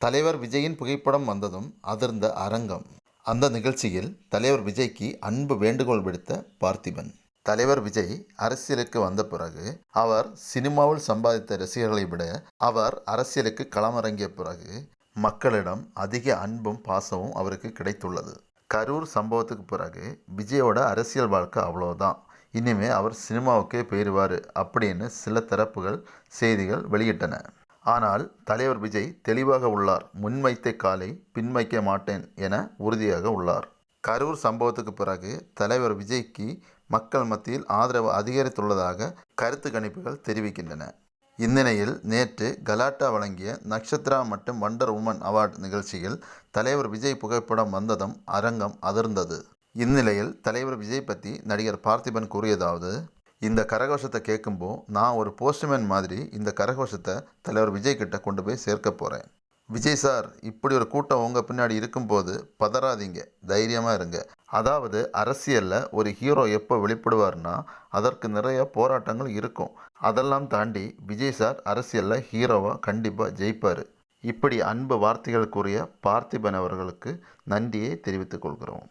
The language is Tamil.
தலைவர் விஜயின் புகைப்படம் வந்ததும் அதிர்ந்த அரங்கம். அந்த நிகழ்ச்சியில் தலைவர் விஜய்க்கு அன்பு வேண்டுகோள் விடுத்த பார்த்திபன். தலைவர் விஜய் அரசியலுக்கு வந்த பிறகு அவர் சினிமாவில் சம்பாதித்த ரசிகர்களை விட அவர் அரசியலுக்கு களமிறங்கிய பிறகு மக்களிடம் அதிக அன்பும் பாசமும் அவருக்கு கிடைத்துள்ளது. கரூர் சம்பவத்துக்கு பிறகு விஜயோட அரசியல் வாழ்க்கை அவ்வளோதான் இனிமே அவர் சினிமாவுக்கே போயிடுவார் அப்படின்னு சில தரப்புகள் செய்திகள் வெளியிட்டன. ஆனால் தலைவர் விஜய் தெளிவாக உள்ளார். முன்வைத்த காலை பின்வைக்க மாட்டேன் என உறுதியாக உள்ளார். கரூர் சம்பவத்துக்கு பிறகு தலைவர் விஜய்க்கு மக்கள் மத்தியில் ஆதரவு அதிகரித்துள்ளதாக கருத்து கணிப்புகள் தெரிவிக்கின்றன. இந்நிலையில் நேற்று கலாட்டா வழங்கிய நக்ஷத்ரா மற்றும் வண்டர் உமன் அவார்டு நிகழ்ச்சியில் தலைவர் விஜய் புகைப்படம் வந்ததும் அரங்கம் அதிர்ந்தது. இந்நிலையில் தலைவர் விஜய் பற்றி நடிகர் பார்த்திபன் கூறியதாவது இந்த கரகோஷத்தை கேட்கும்போ நான் ஒரு போஸ்ட்மேன் மாதிரி இந்த கரகோஷத்தை தலைவர் விஜய் கிட்ட கொண்டு போய் சேர்க்க போகிறேன் விஜய் சார் இப்படி ஒரு கூட்டம் உங்கள் பின்னாடி இருக்கும்போது பதறாதீங்க. தைரியமாக இருங்க. அதாவது அரசியலில் ஒரு ஹீரோ எப்போ வெளிப்படுவார்னா அதற்கு நிறைய போராட்டங்கள் இருக்கும். அதெல்லாம் தாண்டி விஜய் சார் அரசியலில் ஹீரோவாக கண்டிப்பாக ஜெயிப்பார். இப்படி அன்பு வார்த்தைகளுக்குரிய பார்த்திபன் அவர்களுக்கு நன்றியை தெரிவித்துக் கொள்கிறோம்.